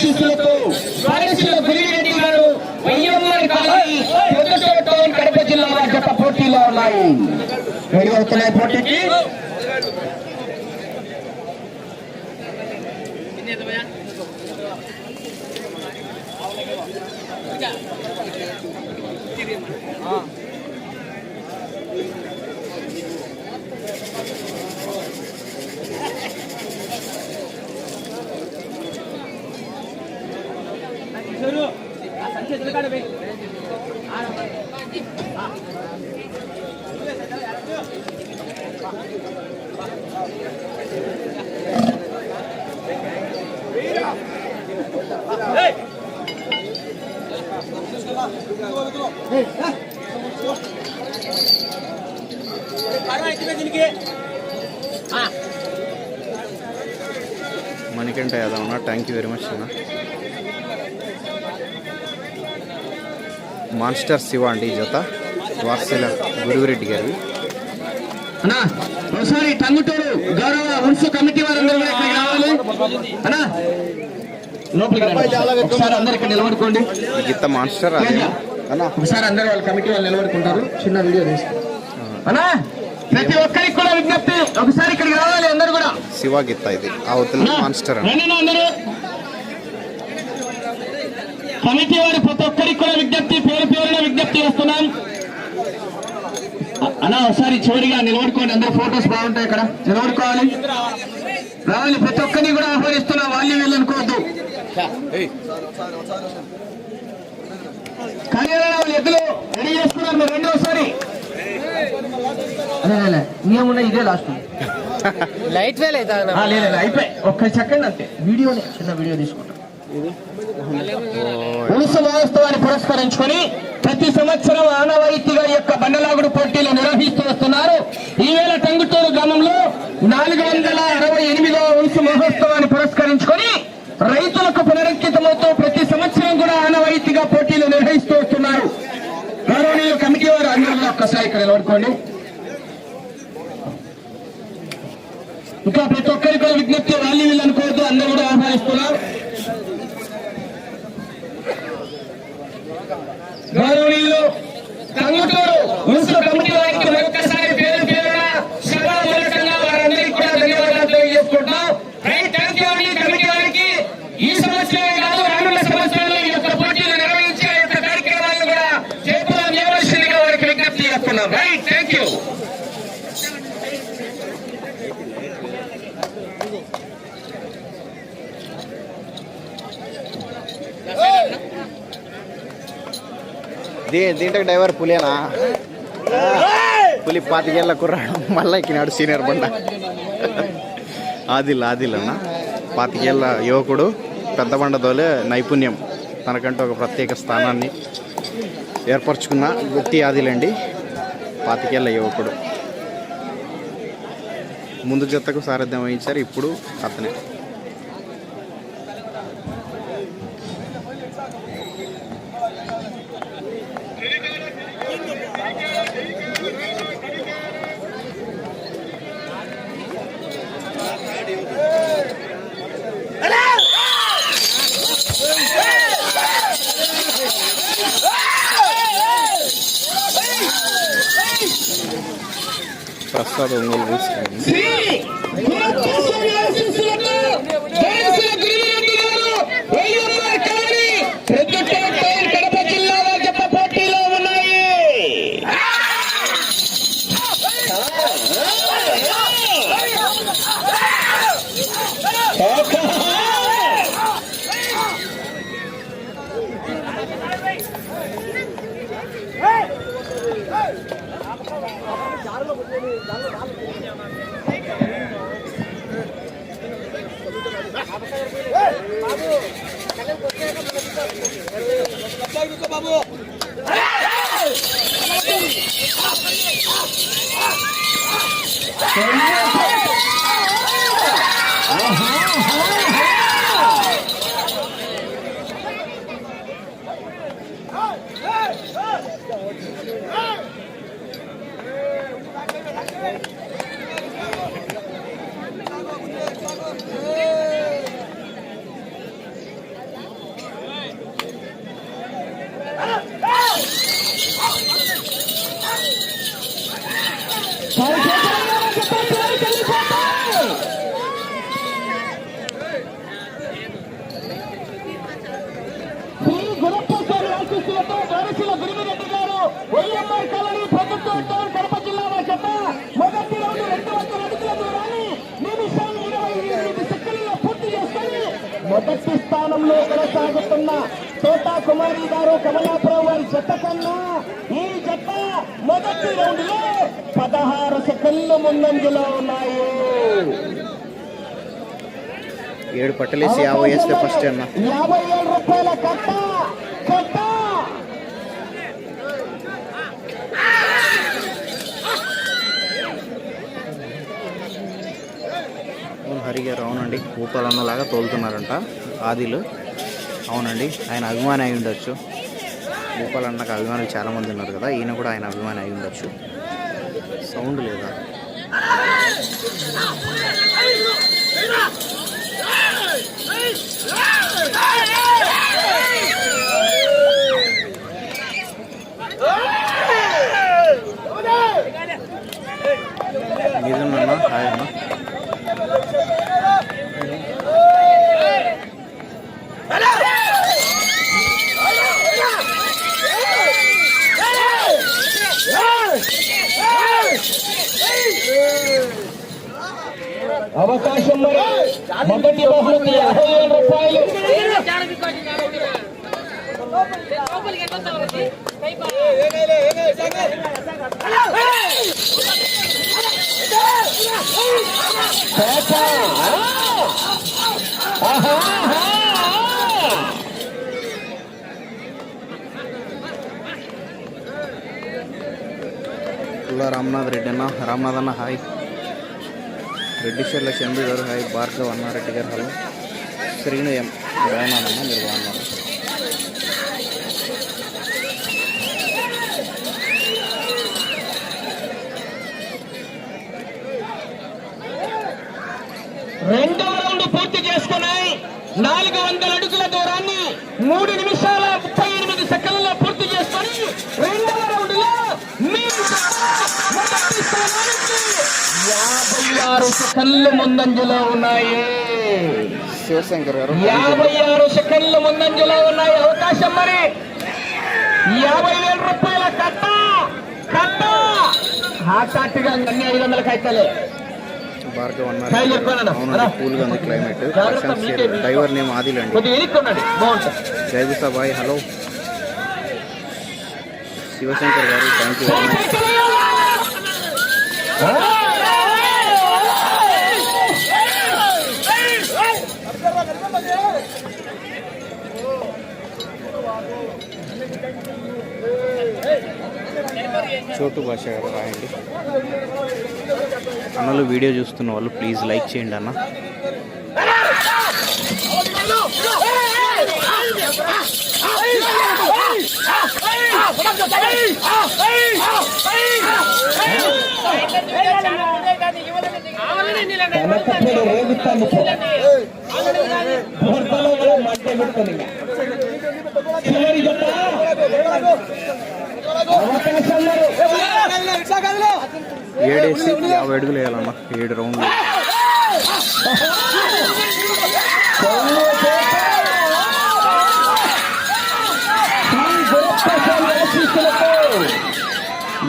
ఆశీస్సులతో స్వరశిల గురిరెడ్డి గారు వయ్యమ్మారి colony town Kadapa జిల్లా పోటీలో ఉన్నాయి. రెడీ అవుతున్నాయి పోటీకి? థ్యాంక్ యూ వెరీ మచ్ అన్న మాన్స్టర్ శివ అండి జత వార్సెల గురువిరెడ్డి గారి. ఒకసారి టంగుటూరు గౌరవ వంశ కమిటీ వారందరూ కూడా ఇక్కడికి రావాలి. అన్నా లోపలికి రండి. ఒకసారి అందరు ఇక్కడ నిలబడుకోండి. గీత మాన్స్టర్ అన్న. ఒకసారి అందరూ వాళ్ళ కమిటీ వాళ్ళు నిలబడుకుంటారు. చిన్న వీడియో అన్నా ప్రతి ఒక్కరికి కూడా విజ్ఞప్తి ఒకసారి ఇక్కడికి రావాలి అందరూ అన్న రండి అందరూ కమిటీ వారి ప్రతి ఒక్కరికి కూడా విజ్ఞప్తి పేరు పేరున విజ్ఞప్తి చేస్తున్నాం అన్నా ఒకసారి చివరిగా నిలబడుకోండి అందరూ ఫోటోస్ బాగుంటాయి ఇక్కడ నిలబడుకోవాలి రావాలి ప్రతి ఒక్కరిని కూడా ఆహ్వానిస్తున్నా వాళ్ళు వీళ్ళు అనుకోవద్దు కళ్యాణ ఎద్దులు రెడీ చేసుకున్నారు మీరు రెండోసారి అదే ఇదే లాస్ట్ లైట్ ఫెయిల్ అవుతా లేదు అయిపోయి. ఒక్క సెకండ్ అంతే. వీడియోనే చిన్న వీడియో తీసుకుంటాం. మహోత్సవాన్ని పురస్కరించుకొని ప్రతి సంవత్సరం ఆనవాయితీగా యొక్క బండలాగుడు పోటీలు నిర్వహిస్తూ వస్తున్నారు. ఈవేళ టంగుటూరు గ్రామంలో నాలుగు వందల అరవై ఎనిమిదవ ఉలుసు మహోత్సవాన్ని పురస్కరించుకొని రైతులకు పునరంకితమవుతూ ప్రతి సంవత్సరం కూడా ఆనవాయితీగా పోటీలు నిర్వహిస్తూ వస్తున్నారు. గౌరవనీయులు కమిటీ వారు అందరూ ఒక్కసారి ఇక్కడ నిలబడుకోండి. ఇంకా ప్రతి ఒక్కరికి కూడా విజ్ఞప్తి వాళ్ళు వీళ్ళు అనుకోవద్దు అందరూ కూడా ఆహ్వానిస్తున్నారు గౌరవనీయులు టంగుటూరు మున్సిపల్ కమిటీ వారికి మరొకసారి పేరు పేరున సభామూలకంగా వారందరికీ కూడా ధన్యవాదాలు తెలియజేసుకుంటాం రైట్ థ్యాంక్ యూ అండి కమిటీ వారికి ఈ సంవత్సరమే కాదు రానున్న సంవత్సరంలో ఈ యొక్క పోటీలు నిర్వహించే ఈ యొక్క కార్యక్రమాలను కూడా చేతుల్లో నియమవలసిందిగా వారికి చేస్తున్నాం రైట్ థ్యాంక్ యూ దీ దీంట్లో డ్రైవర్ పులేనా? పులి పాతికేళ్ళ కుర్రాడు. మళ్ళా ఎక్కినాడు సీనియర్ బండ. ఆదిల్ ఆదిల్ అన్న. పాతికేళ్ళ యువకుడు పెద్ద బండ దోలే నైపుణ్యం. తనకంటూ ఒక ప్రత్యేక స్థానాన్ని ఏర్పరచుకున్న వ్యక్తి ఆదిలండి పాతికేళ్ళ యువకుడు. ముందు జతకు సారథ్యం వహించారు ఇప్పుడు అతనే. 差不多了。బాబు బాబు స్థానంలో కొనసాగుతున్న తోటా కుమారి గారు కమలాపురం వారి జత కన్నా ఈ జత మొదటి రౌండ్లో పదహారు సెకండ్ల ముందంజలో ఉన్నాయి. ఏడు పట్టలేసి యాభై వేస్తే ఫస్ట్ అన్న. యాభై ఏడు రూపాయల కట్ట కట్ట. అవును హరి గారు అవునండి ఊపాలన్నలాగా తోలుతున్నారంట. ఆదిలు. అవునండి ఆయన అభిమాని అయి ఉండొచ్చు. ఊపాలన్నకు అభిమానులు చాలామంది ఉన్నారు కదా ఈయన కూడా ఆయన అభిమాని అయి ఉండొచ్చు. సౌండ్ లేదా? నిజమన్నా హాయ్ అన్న అవకాశం మరి మొదటి బహుమతి యాభై ఏడు రూపాయలు పేట. ఆహా, ఆహా. పుల్ల రామ్నాథ్ రెడ్డి అన్న రామ్నాథ్ అన్న హాయ్. రెడ్డి షెర్ల చంద్రు గారు హాయ్. భార్గవ్ అన్నారెడ్డి గారు హలో. శ్రీను ఎం బాగున్నానమ్మా మీరు బాగున్నారు? రెండవ రౌండ్ పూర్తి చేసుకున్నాయి. నాలుగు వందల అడుగుల దూరాన్ని మూడు ఆరు సెకండ్లు ముందంజలో ఉన్నాయి. శివశంకర్ గారు. యాభై ఆరు సెకండ్లు ముందంజలో ఉన్నాయి. అవకాశం మరి. యాభై వేల రూపాయల కట్ట. కట్ట. హాటాట్గా అన్ని ఐదు. కూల్గా ఉంది క్లైమేట్ డ్రైవర్ నేమ్ ఆదిల్ అండి. Bye hello. శివశంకర్ గారు థ్యాంక్ యూ చోటు భాష గారు రాయండి. అన్నలు వీడియో చూస్తున్న వాళ్ళు ప్లీజ్ లైక్ చేయండి అన్న. కనకప్పుడు రేగుతాను మంట పెడుతుంది చివరి. ఏడేసి యాభై అడుగులు వేయాలన్నా ఏడు రౌండ్లు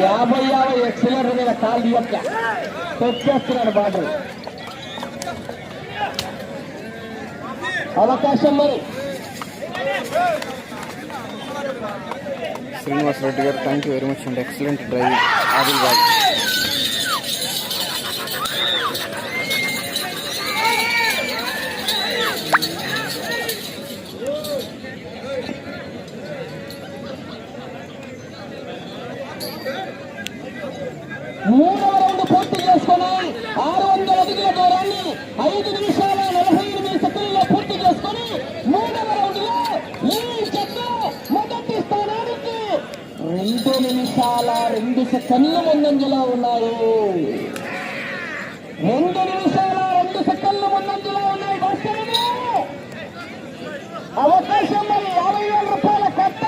యాభై యాభై ఎక్సలర్ మీద కాలు యొక్క తొక్కేస్తున్నాడు బాటలు అవకాశం మరి Srinivas Reddy garu thank you very much and. Excellent driving Adil boy. రెండు సెకండ్లు ముందంజలో ఉన్నారు రెండు నిమిషాల రెండు సెకండ్లు ముందంజలో ఉన్నాయి వాస్తవమే అవకాశం మరి యాభై వేల రూపాయల కట్ట.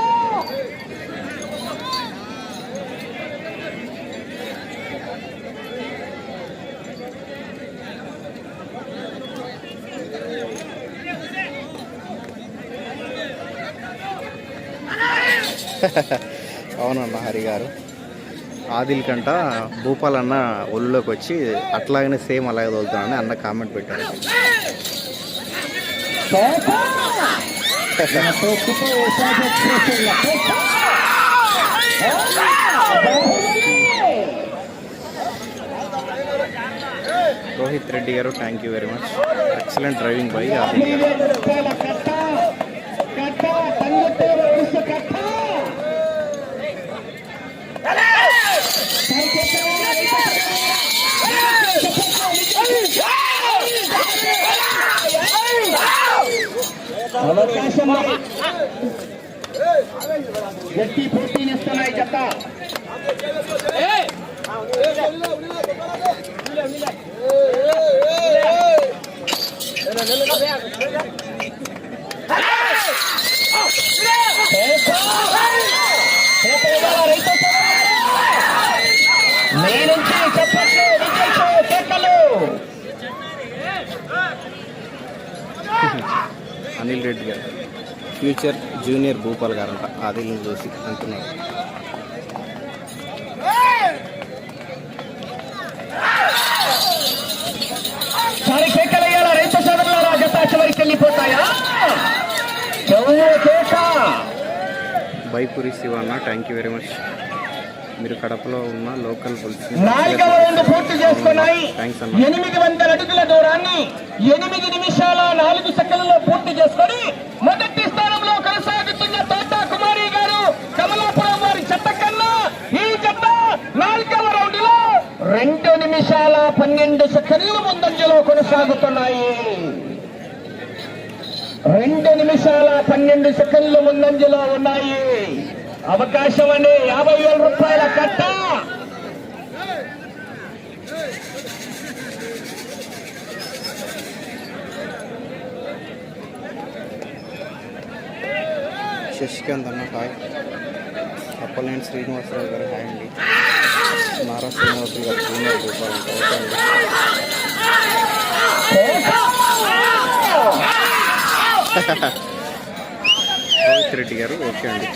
అవునన్న హరి గారు ఆదిల్ కంట భూపాల్ అన్న ఒళ్ళులోకి వచ్చి అట్లాగనే సేమ్ అలాగే తోలుతానని అన్న కామెంట్ పెట్టాడు Rohit Reddy garu thank you very much excellent driving by Adil garu. అవకాశం మరి. గట్టి పోటీనిస్తున్నాయి జత మీ నుంచి చెక్కలు అనిల్ రెడ్డి గారు ఫ్యూచర్ జూనియర్ భూపాల్ గారంట ఆదిల్ని చూసి అంటున్నారు. బైపురి Shivanna thank you very much మీరు కడపలో ఉన్న లోకల్ ఎనిమిది వందల అడుగుల దూరాన్ని ఎనిమిది నిమిషాల నాలుగు సెకండ్లలో పూర్తి చేసుకొని మొదటి స్థానంలో కొనసాగుతున్న తోటా కుమారి గారు కమలాపురం వారి చెత్త కన్నా ఈ జత నాలుగవ రౌండ్లో రెండు నిమిషాల పన్నెండు సెకండ్లు ముందంజలో కొనసాగుతున్నాయి. రెండు నిమిషాల పన్నెండు సెకండ్లు ముందంజలో ఉన్నాయి. అవకాశం అనే యాభై వేల రూపాయల కట్ట. శశికాంత్ అన్న హాయ్. అప్పలేని శ్రీనివాసరావు గారు హాయ్ అండి. నారా శ్రీనివాసులు గారు జూనియర్ అంట ఓకే అండి. రోహిత్ రెడ్డి గారు. ఓకే అండి.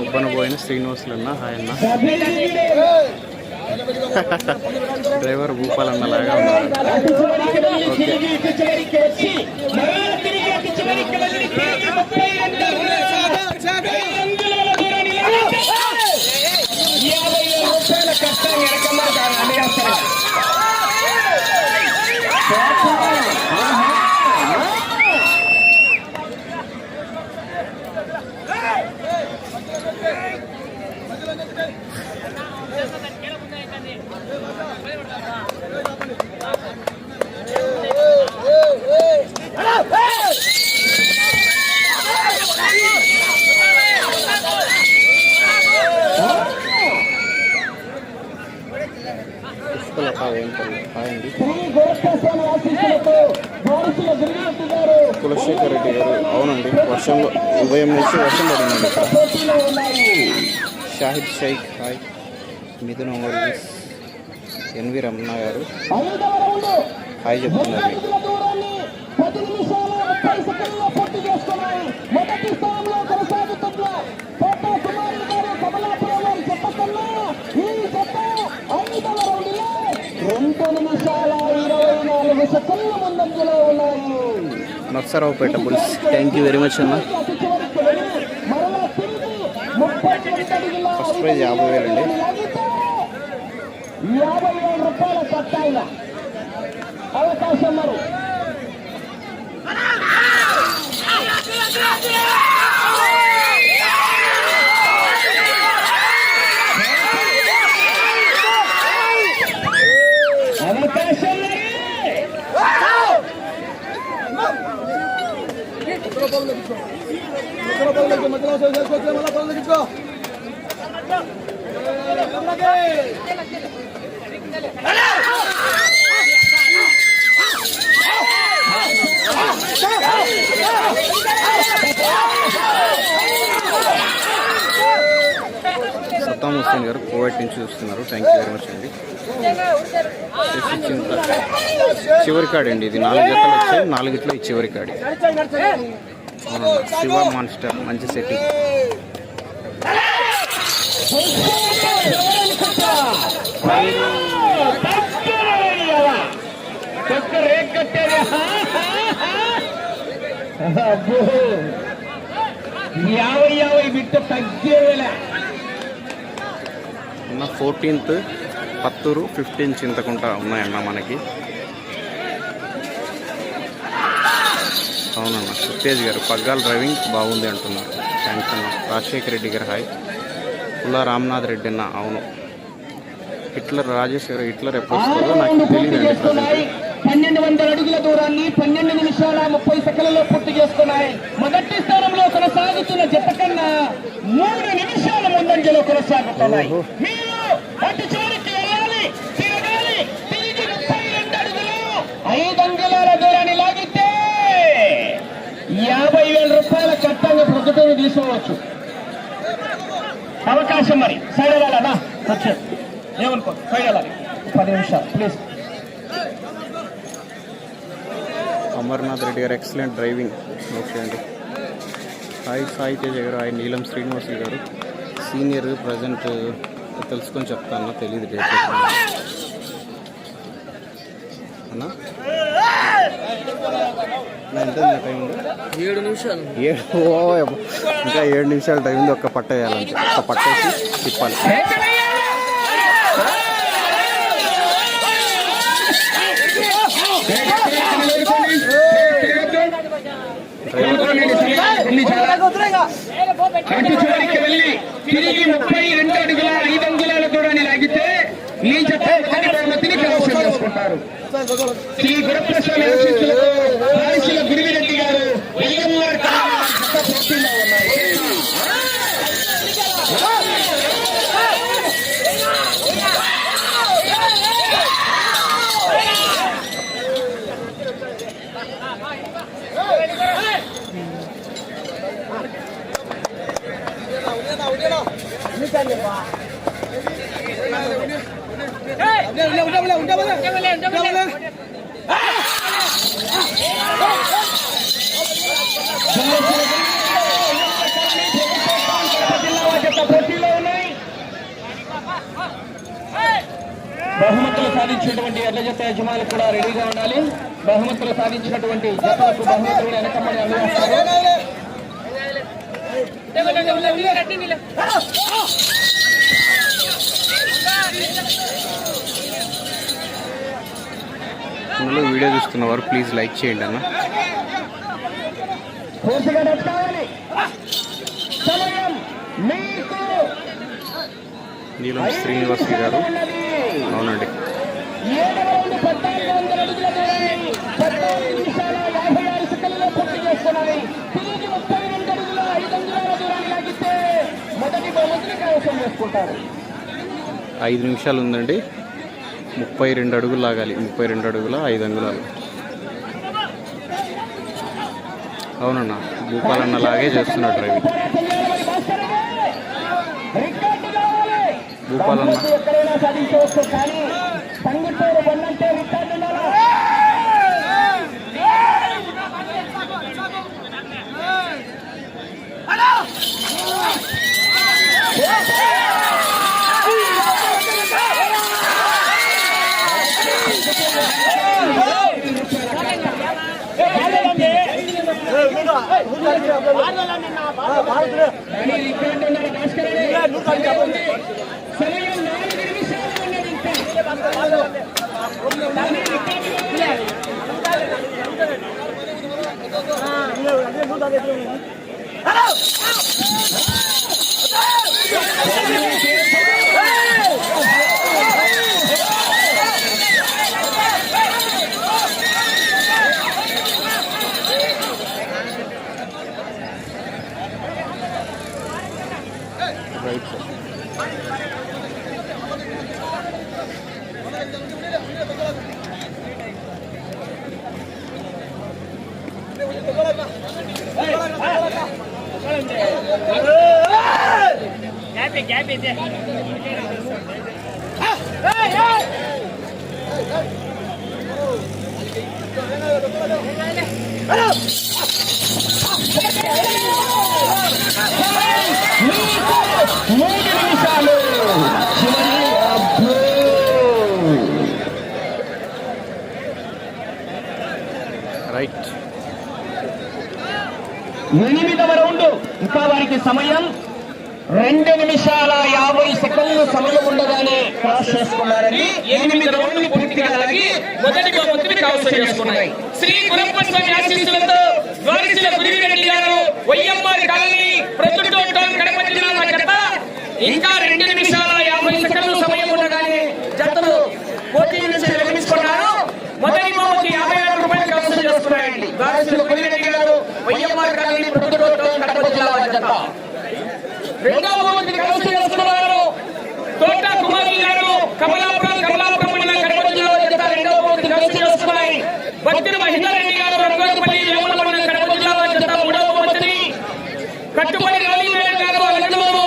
ఉబ్బన పోయిన శ్రీనివాసులు అన్న హాయ్ అన్న డ్రైవర్ భూపాల్ అన్న లాగా ఉన్నారు వేంపల్లి హాయ్ అండి కులశేఖర్ రెడ్డి గారు అవునండి వర్షంలో ఉదయం నుంచి వర్షం పడిందండి ఇక్కడ Shahid Shaikh hi. Mithun Varghese N V Ramana garu. Hi చెప్తున్నారు. Narasaraopet bulls. Thank you very much అన్న అతి చివరికి వెళ్ళి మరలా తిరిగి ముప్పై రెండు అడుగుల ఫస్ట్ ప్రైజ్ యాభై వేలండి యాభై వేల రూపాయల పట్టాయిన అవకాశం మరి అవకాశం సత్తాం హుస్సేన్ గారు కోవైట్ నుంచి చూస్తున్నారు. థ్యాంక్ యూ వెరీ మచ్ అండి. చివరి కాడి అండి ఇది. నాలుగు జతలు వచ్చాయి. నాలుగిట్లో ఈ చివరి కాడి. శివ మాన్స్టర్ మంచి సెట్టింగ్ యాభై యాభై బిట్ట తగ్గేవేళ ఉన్న ఫోర్టీన్త్ పత్తూరు ఫిఫ్టీన్ చింతకుంట ఉన్నాయన్న మనకి. అవునన్న సుత్తేజ్ గారు పగ్గాల డ్రైవింగ్ బాగుంది అంటున్నారు. థ్యాంక్స్ అన్న. రాజశేఖర రెడ్డి గారు హాయ్. పుల్లా రామ్నాథ్ రెడ్డి అన్న అవును. హిట్లర్ రాజేష్ గారు హిట్లర్ ఎప్పుడు వస్తుందో నాకు తెలియదు పన్నెండు వందల అడుగుల దూరాన్ని పన్నెండు నిమిషాల ముప్పై సెకండ్లలో పూర్తి చేసుకున్నాయి. మొదటి స్థానంలో కొనసాగుతున్న జత కన్నా మూడు నిమిషాల ముందంజలో కొనసాగుతున్నాయి. ఓహో. మీరు అటు చివరికి వెళ్ళాలి తిరగాలి తిరిగి ముప్పై రెండు అడుగులు ఐదు అంగుళాల దూరాన్ని లాగితే యాభై వేల రూపాయల చట్టంగా ప్రొద్దుటూరు తీసుకోవచ్చు అవకాశం మరి. సైడ్ వెళ్ళాలనా వచ్చాడు ఏమనుకో సైడ్ వెళ్ళాలి పది నిమిషాలు please Amarnath Reddy garu excellent driving. చేయండి. హాయ్ సాయి తేజ గారు హాయ్ నీలం శ్రీనివాసులు గారు. సీనియర్ ప్రజెంట్ తెలుసుకొని చెప్తాను తెలియదు డేట్ అన్నా? ఏడు నిమిషాలు. ఏడు ఓ. ఇంకా ఏడు నిమిషాల టైం ఉంది ఒక్క పట్ట వేయాలంటే ఒక్క పట్టేసి తిప్పాలి. అటు చివరికి వెళ్ళి తిరిగి ముప్పై రెండు అడుగుల ఐదు అంగుళాల దూరాన్ని లాగితే జత మొదటి బహుమతిని కైవసం చేసుకుంటారు. శ్రీ గురప్రసాద్ ఆశీస్సులతో ఆశీల గురివిరెడ్డి గారు ఎల్ఎంఆర్ కాలనీ జత పోటీలో ఉన్నాయి జిల్లా జత పోటీలో ఉన్నాయి బహుమతులు సాధించినటువంటి ఎడ్ల జత యజమానులు కూడా రెడీగా ఉండాలి బహుమతులు సాధించినటువంటి జతలకు బహుమతులు కూడా వెనకమ్మని అందిస్తారు చూస్తున్న వారు ప్లీజ్ లైక్ చేయండి అన్న. నీలం శ్రీనివాస్ గారు. అవునండి. ఐదు ఐదు నిమిషాలు ఉందండి. ముప్పై రెండు అడుగులు లాగాలి. ముప్పై రెండు అడుగుల ఐదు అంగుళాలు. అవునన్నా భూపాలన్న లాగే చేస్తున్నాడు డ్రైవింగ్ భూపాలన్న Yeah! హలో సాధించవచ్చు కానీ సంగతూరు బండంటే రికార్డు ఉండాలా కానీ రికార్డు ఉండాలి భాస్కర్ రెడ్డి. సమయం నాలుగు నిమిషాలు ఉన్నది ఇంకా. కానీ రికార్డు కావాలి. రైట్ మూడు నిమిషాలు చివరి రైట్ ఎనిమిదవ రౌండ్ ఇంకా వారికి సమయం రెండు సెకండ్లు సమయం ఉండగానే క్రాస్ చేసుకున్నారని ఎనిమిది రౌండ్లు పూర్తిగా లాగి మొదటి బహుమతిని కైవసం చేసుకున్నాయి. శ్రీ గురప్ప స్వామి ఆశీస్సులతో ద్వారశీల Gurireddy garu YMR colony Proddatur town Kadapa జిల్లా జత ఇంకా రెండు నిమిషాల యాభై సెకండ్లు సమయం ఉండగానే జతలు పోటీ నుంచి విరమించుకున్నారు. మొదటి బహుమతి యాభై ఆరు రూపాయలు కైవసం చేసుకున్నాయండి. ద్వారశీల Gurireddy garu YMR colony Proddatur town Kadapa జిల్లా జత. రెండవ బహుమతిని కైవసం చేసుకున్నారు తోట కుమారి గారు కమలాపురం కమలాపురం మండలం కడప జిల్లా జత రెండవ బహుమతిని కైవసం చేసుకున్నాయి. భక్తులు మహిళారెడ్డి గారు రంగోపల్లి వేముల మండలం కడప జిల్లా జత మూడవ కట్టుబడి రవీంద్ర గారు అనంతబాబు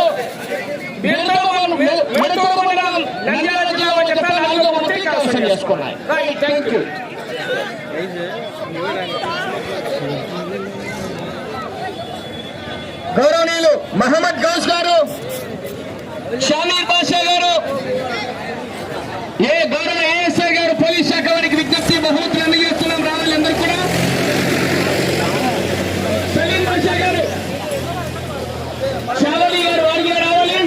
మెడతో మండలం నంద్యాల జిల్లా జత నాలుగవ బహుమతిని కైవసం చేసుకున్నాయి. Right thank you. గౌరవనీయులు మహమ్మద్ గౌస్ గారు. షామీర్ బాషా గారు ఏ గౌరవ ఏఎస్ఐ గారు పోలీస్ శాఖ వారికి విజ్ఞప్తి బహుమతులు అందజేస్తున్నాం రావాలి అందరూ కూడా సలీం బాషా గారు షావలి గారు వారికి రావాలి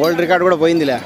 వరల్డ్ రికార్డ్ కూడా పోయిందిలే.